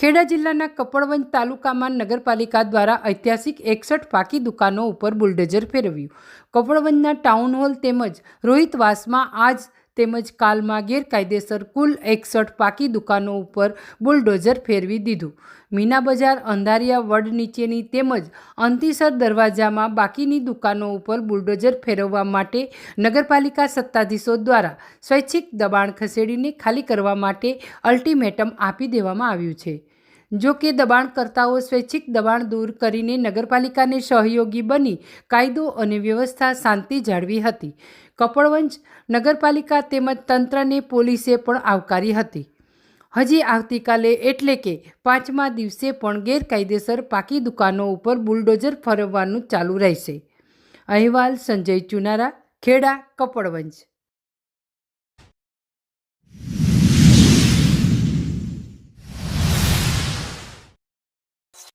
ખેડા જિલ્લાના કપડવંજ તાલુકામાં નગરપાલિકા દ્વારા ઐતિહાસિક એકસઠ પાકી દુકાનો ઉપર બુલડોઝર ફેરવ્યું. કપડવંજના ટાઉન હોલ તેમજ રોહિતવાસમાં આજ તેમજ કાલમાં ગેરકાયદેસર કુલ એકસઠ પાકી દુકાનો ઉપર બુલડોઝર ફેરવી દીધું. મીના બજાર, અંધારિયા વડ નીચેની તેમજ અંતિસર દરવાજામાં બાકીની દુકાનો ઉપર બુલડોઝર ફેરવવા માટે નગરપાલિકા સત્તાધીશો દ્વારા સ્વૈચ્છિક દબાણ ખસેડીને ખાલી કરવા માટે અલ્ટિમેટમ આપી દેવામાં આવ્યું છે. જો કે દબાણકર્તાઓ સ્વૈચ્છિક દબાણ દૂર કરીને નગરપાલિકાને સહયોગી બની કાયદો અને વ્યવસ્થા શાંતિ જાળવી હતી. કપડવંજ નગરપાલિકા તેમજ તંત્રને પોલીસે પણ આવકારી હતી. હજી આવતીકાલે એટલે કે પાંચમા દિવસે પણ ગેરકાયદેસર પાકી દુકાનો ઉપર બુલડોઝર ફરવવાનું ચાલુ રહેશે. અહેવાલ સંજય ચુનારા, ખેડા, કપડવંજ.